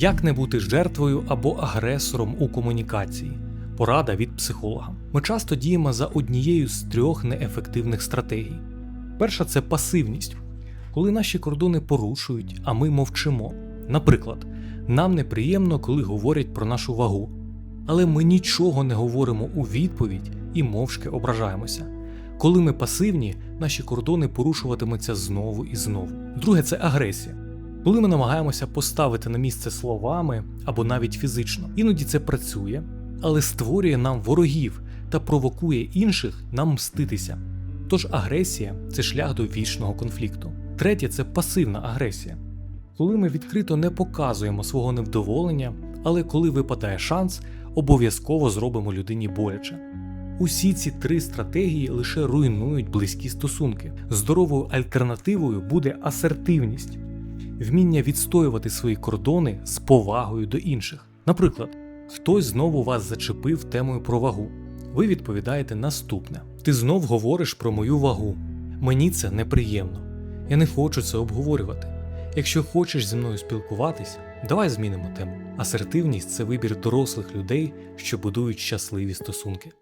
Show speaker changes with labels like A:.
A: Як не бути жертвою або агресором у комунікації? Порада від психолога. Ми часто діємо за однією з трьох неефективних стратегій. Перша це пасивність, коли наші кордони порушують, а ми мовчимо. Наприклад, нам неприємно, коли говорять про нашу вагу, але ми нічого не говоримо у відповідь і мовчки ображаємося. Коли ми пасивні, наші кордони порушуватимуться знову і знову. Друге це агресія. Коли ми намагаємося поставити на місце словами або навіть фізично. Іноді це працює, але створює нам ворогів та провокує інших нам мститися. Тож агресія це шлях до вічного конфлікту. Третє це пасивна агресія. Коли ми відкрито не показуємо свого невдоволення, але коли випадає шанс, обов'язково зробимо людині боляче. Усі ці три стратегії лише руйнують близькі стосунки. Здоровою альтернативою буде асертивність, вміння відстоювати свої кордони з повагою до інших. Наприклад, хтось знову вас зачепив темою про вагу. Ви відповідаєте наступне: Ти знов говориш про мою вагу. Мені це неприємно. Я не хочу це обговорювати. Якщо хочеш зі мною спілкуватись, давай змінимо тему. Асертивність це вибір дорослих людей, що будують щасливі стосунки.